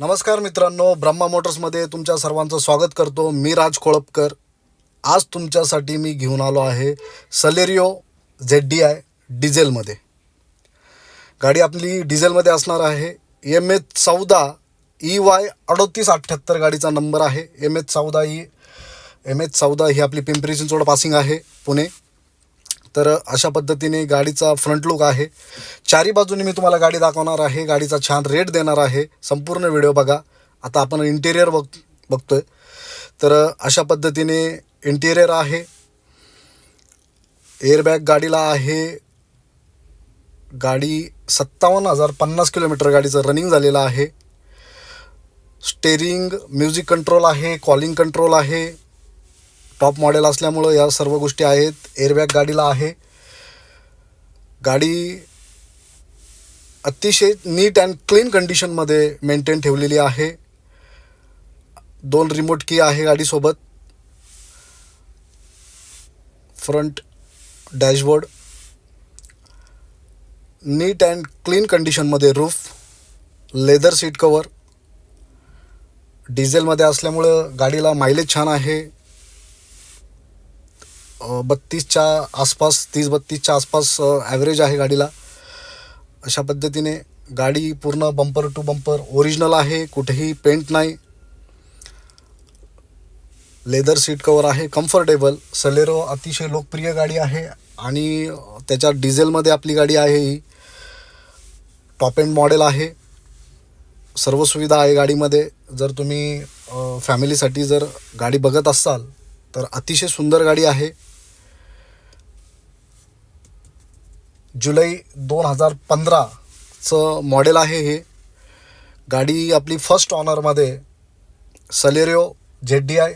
नमस्कार मित्रांनो ब्रह्मा मोटर्समध्ये तुमच्या सर्वांचं स्वागत करतो. मी राज कोळपकर. आज तुमच्यासाठी मी घेऊन आलो आहे सलेरिओ झेड डी आय डिझेलमध्ये गाडी आपली डिझेलमध्ये असणार आहे. एम एच चौदा ई वाय अडोतीस अठ्ठ्याहत्तर गाडीचा नंबर आहे. एम एच चौदा ई एम एच चौदा ही आपली पिंपरी चिंचवड पासिंग आहे पुणे. तर अशा पद्धतीने गाडीचा फ्रंट लुक आहे. चारी बाजूने मी तुम्हाला गाडी दाखवणार आहे. गाडीचा छान रेट देणार आहे. संपूर्ण व्हिडिओ बघा. आता आपण इंटेरियर बघ बघतोय. तर अशा पद्धतीने इंटेरियर आहे. एअरबॅग गाडीला आहे. गाडी सत्तावन्न हजार पन्नास किलोमीटर गाडीचं रनिंग झालेलं आहे. स्टेरिंग म्युझिक कंट्रोल आहे. कॉलिंग कंट्रोल आहे. टॉप मॉडेल असल्यामुळं या सर्व गोष्टी आहेत. एअरबॅग गाडीला आहे. गाडी अतिशय नीट अँड क्लीन कंडिशनमध्ये मेंटेन ठेवलेली आहे. दोन रिमोट की आहे गाडीसोबत. Front dashboard. Neat and clean कंडिशनमध्ये रूफ लेदर सीट कवर डिझेलमध्ये असल्यामुळं गाडीला मायलेज छान आहे. बत्तीसच्या आसपास तीस बत्तीसच्या आसपास ॲव्हरेज आहे गाडीला. अशा पद्धतीने गाडी पूर्ण बंपर टू बंपर ओरिजिनल आहे कुठेही पेंट नाही. लेदर सीट कवर आहे कम्फर्टेबल सलेरो अतिशय लोकप्रिय गाडी आहे आणि त्याच्या डिझेलमध्ये आपली गाडी आहे ही. टॉप एंड मॉडेल आहे. सर्व सुविधा आहे गाडीमध्ये. जर तुम्ही फॅमिलीसाठी जर गाडी बघत असाल तर अतिशय सुंदर गाडी आहे. जुलै दोन हजार पंधराचं मॉडेल आहे हे. गाडी आपली फर्स्ट ऑनरमध्ये सलेरिओ झेड डी आय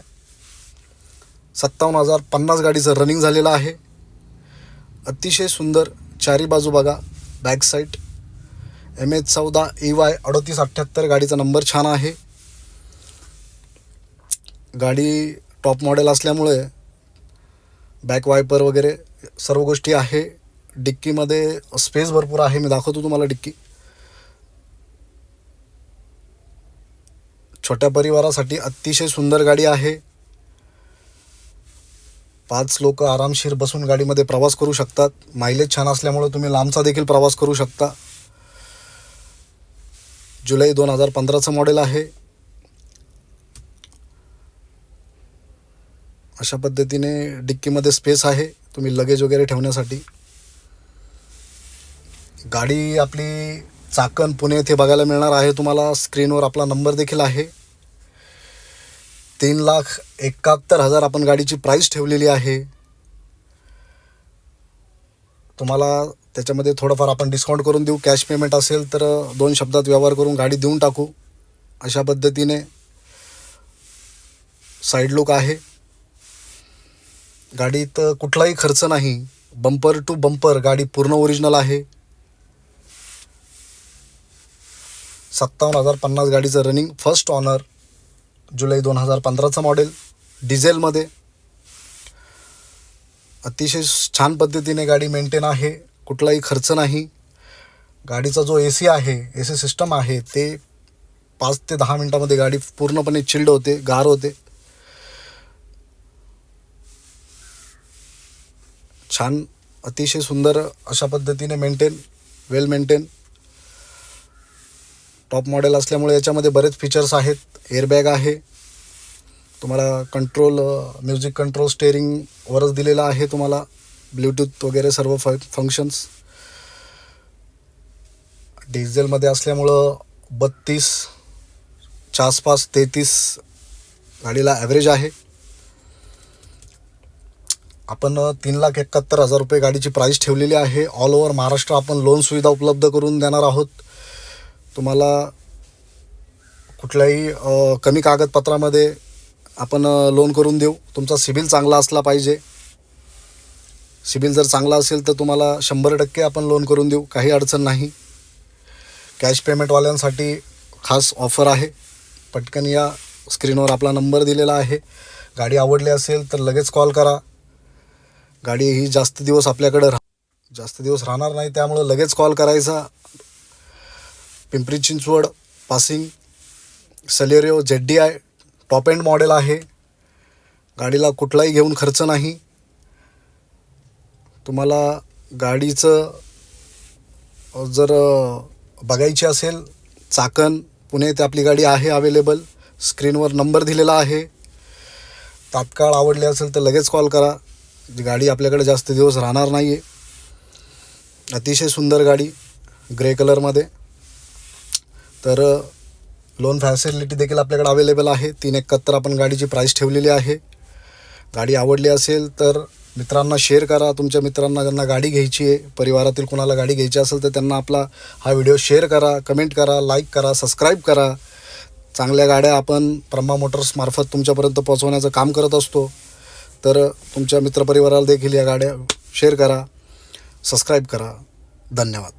सत्तावन्न हजार पन्नास गाडीचं रनिंग झालेलं आहे. अतिशय सुंदर चारी बाजू बघा बॅक साईड एम एच चौदा ई वाय अडतीस अठ्ठ्याहत्तर गाडीचा नंबर छान आहे. गाडी टॉप मॉडेल असल्यामुळे बॅक वायपर वगैरे सर्व गोष्टी आहे. डिक्कीमध्ये स्पेस भरपूर आहे. मी दाखवतो तुम्हाला डिक्की. छोट्या परिवारासाठी अतिशय सुंदर गाडी आहे. पाच लोक आरामशीर बसून गाडीमध्ये प्रवास करू शकतात. मायलेज छान असल्यामुळे तुम्ही लांबचा देखील प्रवास करू शकता. जुलै दोन हजार पंधराचं मॉडेल आहे. अशा पद्धतीने डिक्कीमध्ये स्पेस आहे. तुम्ही लगेज वगैरे ठेवण्यासाठी. गाडी आपली चाकण पुणे येथे बघायला मिळणार आहे. तुम्हाला स्क्रीनवर आपला नंबर देखील आहे. तीन लाख एकाहत्तर हजार आपण गाडीची प्राईस ठेवलेली आहे. तुम्हाला त्याच्यामध्ये थोडंफार आपण डिस्काउंट करून देऊ. कॅश पेमेंट असेल तर दोन शब्दात व्यवहार करून गाडी देऊन टाकू. अशा पद्धतीने साईड लुक आहे. गाडीत कुठलाही खर्च नाही. बंपर टू बंपर गाडी पूर्ण ओरिजिनल आहे. सत्तावन्न हजार पन्नास गाडीचं रनिंग फर्स्ट ऑनर जुलै दोन हजार पंधराचं मॉडेल डिझेलमध्ये अतिशय छान पद्धतीने गाडी मेंटेन आहे कुठलाही खर्च नाही. गाडीचा जो ए सी आहे ए सी सिस्टम आहे ते पाच ते दहा मिनटामध्ये गाडी पूर्णपणे चिल्ड होते गार होते. छान अतिशय सुंदर अशा पद्धतीने maintain well maintain top model असल्यामुळे याच्यामध्ये बरेच फीचर्स आहेत. एअरबॅग आहे. तुम्हाला कंट्रोल म्युझिक कंट्रोल स्टेअरिंगवरच दिलेलं आहे तुम्हाला. ब्ल्यूटूथ वगैरे सर्व फ फंक्शन्स डिझेलमध्ये असल्यामुळं बत्तीसच्या आसपास तेहतीस गाडीला ॲव्हरेज आहे. आपण तीन लाख एकाहत्तर हजार रुपये गाडीची प्राईस ठेवलेली आहे. ऑल ओव्हर महाराष्ट्र आपण लोन सुविधा उपलब्ध करून देणार आहोत. तुम्हाला कुठल्याही कमी कागदपत्रामध्ये आपण लोन करून देऊ. तुमचा सिबिल चांगला असला पाहिजे. सिबिल जर चांगला असेल तर तुम्हाला शंभर टक्के आपण लोन करून देऊ. काही अडचण नाही. कॅश पेमेंटवाल्यांसाठी खास ऑफर आहे. पटकन या स्क्रीनवर आपला नंबर दिलेला आहे. गाडी आवडली असेल तर लगेच कॉल करा. गाडी ही जास्त दिवस आपल्याकडं राह जास्त दिवस राहणार नाही त्यामुळं लगेच कॉल करायचा. Pimpri Chinchwad passing Celerio Z D I top end model आहे. गाडीला कुठलाही घेऊन खर्च नाही. तुम्हाला गाडीचं जर बघायची असेल चाकण पुणे ते आपली गाडी आहे अवेलेबल स्क्रीनवर नंबर दिलेला आहे. तात्काळ आवडली असेल तर लगेच कॉल करा. गाडी आपल्याकडे जास्त दिवस राहणार नाही आहे अतिशय सुंदर गाडी ग्रे कलरमध्ये. तर लोन फॅसिलिटी देखील आपल्याकडे अवेलेबल आहे. तीन एकाहत्तर आपण गाडीची प्राईस ठेवलेली आहे. गाडी आवडली असेल तर मित्रांना शेअर करा. तुमच्या मित्रांना ज्यांना गाडी घ्यायची आहे परिवारातील कोणाला गाडी घ्यायची असेल तर त्यांना आपला हा व्हिडिओ शेअर करा कमेंट करा लाईक करा सबस्क्राईब करा. चांगल्या गाड्या आपण ब्रह्मा मोटर्समार्फत तुमच्यापर्यंत पोहोचवण्याचं काम करत असतो. तर तुमच्या मित्रपरिवाराला देखील या गाड्या शेअर करा सबस्क्राईब करा. धन्यवाद.